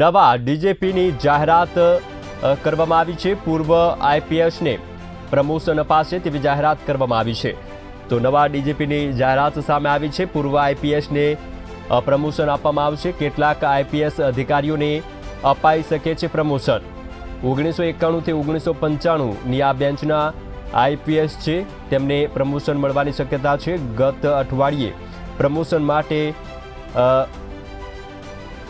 નવા ડીજેપીની જાહેરાત કરવામાં આવી છે. પૂર્વ આઈપીએસને પ્રમોશન અપાશે તેવી જાહેરાત કરવામાં આવી છે. તો નવા ડીજીપીની જાહેરાત સામે આવી છે. પૂર્વ આઈપીએસને પ્રમોશન આપવામાં આવશે. કેટલાક આઈપીએસ અધિકારીઓને અપાઈ શકે છે પ્રમોશન. ઓગણીસો એકાણુંથી ઓગણીસો પંચાણુંની આ બેન્ચના આઈપીએસ છે. તેમને પ્રમોશન મળવાની શક્યતા છે. ગત અઠવાડિયે પ્રમોશન માટે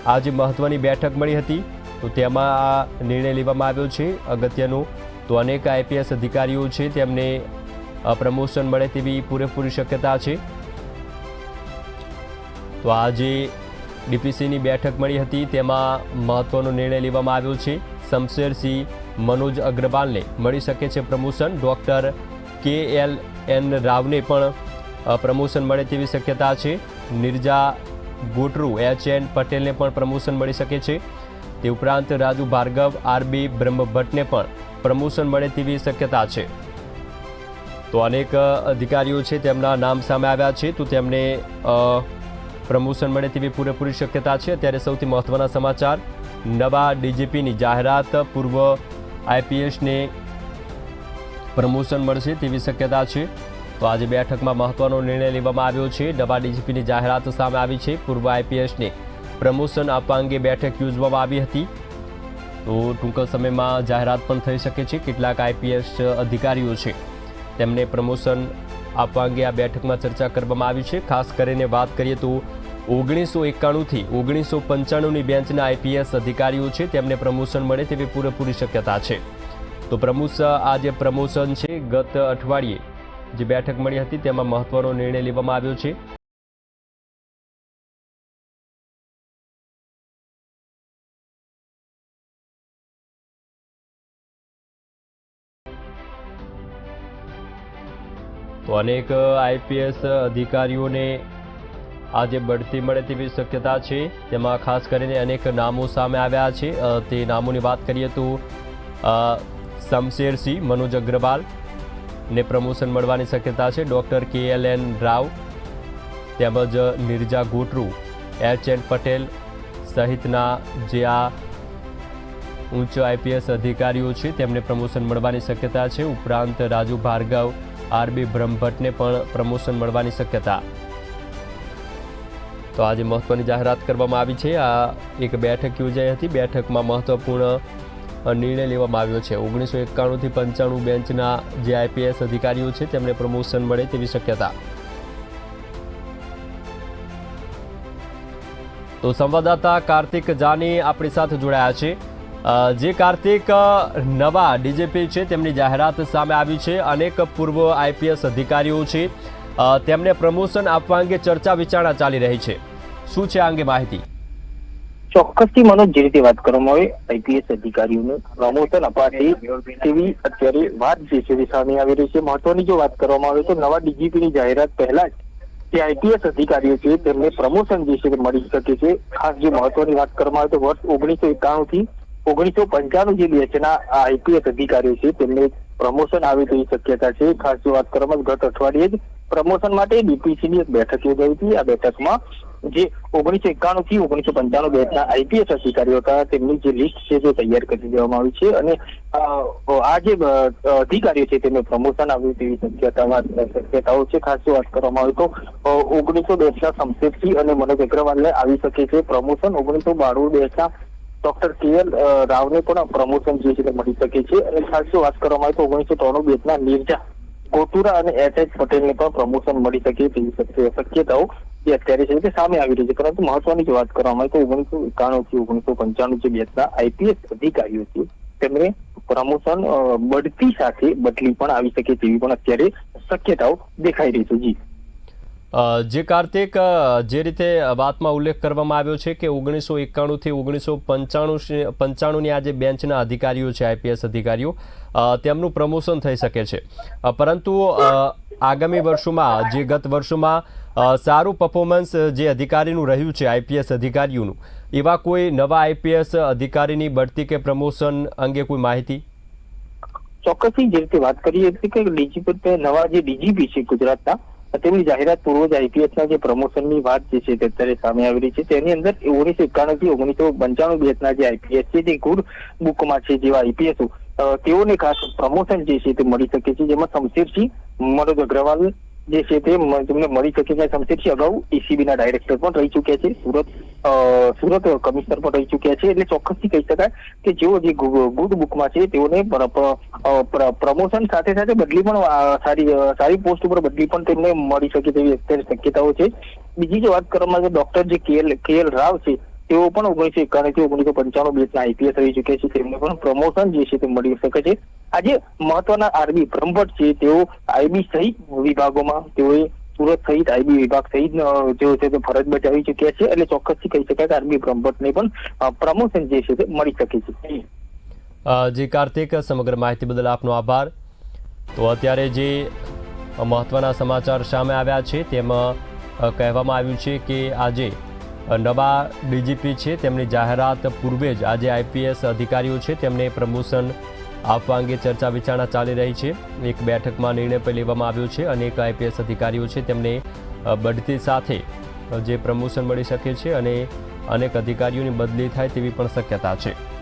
આજે મહત્વની બેઠક મળી હતી, તો તેમાં આ નિર્ણય લેવામાં આવ્યો છે. અગત્યનો તો અનેક આઈપીએસ અધિકારીઓ છે, તેમને પ્રમોશન મળે તેવી પૂરેપૂરી શક્યતા છે. તો આજે ડીપીસીની બેઠક મળી હતી, તેમાં મહત્વનો નિર્ણય લેવામાં આવ્યો છે. શમશેરસિંહ મનોજ અગ્રવાલને મળી શકે છે promotion. Doctor K L N રાવને પણ પ્રમોશન મળે તેવી શક્યતા છે. નિર્જા ગોટરુ એચ એન પટેલને પણ પ્રમોશન મળી શકે છે. તે ઉપરાંત રાજુ ભાર્ગવ, આરબી બ્રહ્મભટ્ટને પણ પ્રમોશન મળે તેવી શક્યતા છે. તો અનેક અધિકારીઓ છે, તેમના નામ સામે આવ્યા છે, તો તેમને પ્રમોશન મળે તેવી પૂરેપૂરી શક્યતા છે. અત્યારે સૌથી મહત્વના સમાચાર, નવા ડીજીપીની જાહેરાત પૂર્વ આઈપીએસને પ્રમોશન મળશે તેવી શક્યતા છે. તો આજે બેઠકમાં મહત્વનો નિર્ણય લેવામાં આવ્યો છે. નવા ડીજીપીની જાહેરાત સામે આવી છે. પૂર્વ આઈપીએસને પ્રમોશન આપવા અંગે બેઠક યોજવામાં આવી હતી. તો ટૂંક સમયમાં જાહેરાત પણ થઈ શકે છે. કેટલાક આઈપીએસ અધિકારીઓ છે તેમને પ્રમોશન આપવા અંગે આ બેઠકમાં ચર્ચા કરવામાં આવી છે. ખાસ કરીને વાત કરીએ તો ઓગણીસો એકાણુંથી ઓગણીસો પંચાણુંની બેન્ચના આઈપીએસ અધિકારીઓ છે. તેમને પ્રમોશન મળે તેવી પૂરેપૂરી શક્યતા છે. તો પ્રમોશ આ જે પ્રમોશન છે. ગત અઠવાડિયે જે બેઠક મળી હતી તેમાં મહત્વનો નિર્ણય લેવામાં આવ્યો છે. તો અનેક આઈપીએસ અધિકારીઓને આજે બઢતી મળે તેવી શક્યતા છે. તેમાં ખાસ કરીને અનેક નામો સામે આવ્યા છે. તે નામોની વાત કરીએ તો શમશેરસિંહ, મનોજ અગ્રવાલ ને પ્રમોશન મળવાની શક્યતા છે. Doctor K L N Rao, તેમજ નિર્જા ગોટરુ, એચ એન પટેલ સહિતના જે આ ઉચ્ચ આઈપીએસ અધિકારીઓ છે, તેમને પ્રમોશન મળવાની શક્યતા છે. ઉપરાંત રાજુ ભાર્ગવ, આરબી બ્રહ્મભટ્ટને પણ પ્રમોશન મળવાની શક્યતા. તો આજે મહત્વની જાહેરાત કરવામાં આવી છે. આ એક બેઠક યોજાઈ હતી. બેઠકમાં મહત્વપૂર્ણ નિર્ણય લેવામાં આવ્યો છે. ઓગણીસો એકાણુંથી પંચાણું બેન્ચના જે આઈપીએસ અધિકારીઓ છે, તેમને પ્રમોશન મળે તેવી શક્યતા. તો સંવાદદાતા કાર્તિક જાની આપણી સાથે જોડાયા છે. જે કાર્તિક નવા ડીજેપી છે, તેમની જાહેરાત સામે આવી છે. અનેક પૂર્વ આઈપીએસ અધિકારીઓ છે. તેમને પ્રમોશન આપવા અંગે ચર્ચા વિચારણા ચાલી રહી છે. શું છે આ અંગે માહિતી? ચોક્કસથી મનોજ જે રીતે વાત કરવામાં આવે, આઈપીએસ અધિકારીઓનું પ્રમોશન અપાશે તેવી અત્યારે વાત જે છે સામે આવી રહી છે. મહત્વની જો વાત કરવામાં આવે તો નવા ડીજીપીની જાહેરાત પહેલા જ જે આઈપીએસ અધિકારીઓ છે તેમને પ્રમોશન જે છે મળી શકે છે. ખાસ જે મહત્વની વાત કરવામાં આવે તો વર્ષ ઓગણીસો એકાણું થી ઓગણીસો પંચાણું જે બેચના આ આઈપીએસ અધિકારીઓ છે તેમને પ્રમોશન આવે તેવી શક્યતા છે. ખાસ જો વાત કરવામાં ગત અઠવાડિયે જ પ્રમોશન માટે બીપીસીની એક બેઠક યોજાઈ હતી. આ બેઠકમાં જે ઓગણીસો એકાણું થી ઓગણીસો પંચાણું બેચના આઈપીએસ અધિકારીઓ હતા. તેમની જે લિસ્ટ છે તે તૈયાર કરી દેવામાં આવી છે અને આ જે અધિકારીઓ છે તેમને પ્રમોશન આવ્યું તેવી શક્યતા શક્યતાઓ છે, ખાસ વાત કરવામાં આવે તો ઓગણીસો બેચના શમશેરસિંહ અને મનોજ અગ્રવાલને આવી શકે છે પ્રમોશન ઓગણીસો બાણું બેચના ડોક્ટર કે એલ રાવને પણ પ્રમોશન જે છે તે મળી શકે છે. અને ખાસ વાત કરવામાં આવે તો ઓગણીસો ત્રાણું બેચના નિર્જા કોટુરા અને એચ એચ પટેલને પણ પ્રમોશન મળી શકે તેવી શક્ય- શક્યતાઓ જે અત્યારે છે કે સામે આવી રહી છે. પરંતુ મહત્વની વાત કરવામાં આવે તો ઓગણીસો એકાણું થી ઓગણીસો પંચાણું જે બેચના આઈપીએસ અધિકારીઓ છે તેમને પ્રમોશન બઢતી સાથે બદલી પણ આવી શકે તેવી પણ અત્યારે શક્યતાઓ દેખાઈ રહી છે. જી. જે કાર્તિક જે રીતે વાતમાં ઉલ્લેખ કરવામાં આવ્યો છે કે ઓગણીસો એકાણુંથી ઓગણીસો પંચાણું પંચાણુંની આ જે બેન્ચના અધિકારીઓ છે આઈપીએસ અધિકારીઓ તેમનું પ્રમોશન થઈ શકે છે. પરંતુ આગામી વર્ષોમાં, જે ગત વર્ષોમાં સારું પરફોર્મન્સ જે અધિકારીનું રહ્યું છે આઈપીએસ અધિકારીઓનું, એવા કોઈ નવા આઈપીએસ અધિકારીની બઢતી કે પ્રમોશન અંગે કોઈ માહિતી? ચોક્કસથી જે રીતે વાત કરીએ છીએ કે ડીજીપી નવા જે ડીજીપી છે ગુજરાતના તેમની જાહેરાત પૂર્વ જ આઈપીએસ ના જે પ્રમોશનની વાત જે છે તે અત્યારે સામે આવી રહી છે. તેની અંદર ઓગણીસો એકાણું થી ઓગણીસો પંચાણું બેચના જે આઈપીએસ છે તે ગુડ બુકમાં છે, જેવા આઈપીએસ તેઓને ખાસ પ્રમોશન જે છે તે મળી શકે છે, જેમાં શમશેરસિંહ મનોજ અગ્રવાલ જે છે તે તમને મળી શકે છે. શમશેરસિંહ અગાઉ એસીબીના ડાયરેક્ટર પણ રહી ચુક્યા છે, સુરત સુરત કમિશનર પણ રહી ચુક્યા છે. એટલે ચોક્કસથી કહી શકાય કે જેઓ જે ગુડ બુકમાં છે તેઓને પ્રમોશન સાથે સાથે બદલી પણ સારી સારી પોસ્ટ ઉપર બદલી પણ તેમને મળી શકે તેવી અત્યારે શક્યતાઓ છે. બીજી જે વાત કરવામાં આવે ડોક્ટર જે કેએલ કેએલ રાવ છે તેઓ પણ ઓગણીસો એકાણું થી ઓગણીસો પંચાણું બેચના આઈપીએસ રહી ચુક્યા છે. તેમને પણ પ્રમોશન જે છે તે મળી શકે છે. આજે મહત્વના આરબી બ્રહ્મભટ્ટ છે. તેઓ આઈબી સહિત વિભાગોમાં તેઓએ સુરત સહિત આઈબી વિભાગ સહિત જેઓ છે તે ફરજ બજાવી ચુક્યા છે એટલે ચોક્કસથી કહી શકાય કે આરબી બ્રહ્મભટ્ટને પણ પ્રમોશન જે છે તે મળી શકે છે. જી કાર્તિક, સમગ્ર માહિતી બદલ આપનો આભાર. તો અત્યારે જે મહત્વના સમાચાર સામે આવ્યા છે તેમાં કહેવામાં આવ્યું છે કે આજે નવા ડીજીપી છે. તેમની જાહેરાત પૂર્વે જ આજે આઈપીએસ અધિકારીઓ છે. તેમને પ્રમોશન આપવા અંગે ચર્ચા વિચારણા ચાલી રહી છે. એક બેઠકમાં નિર્ણય પણ લેવામાં આવ્યો છે અનેક આઈપીએસ અધિકારીઓ છે. તેમને બઢતી સાથે જે પ્રમોશન મળી શકે છે અને અનેક અધિકારીઓની બદલી થાય તેવી પણ શક્યતા છે.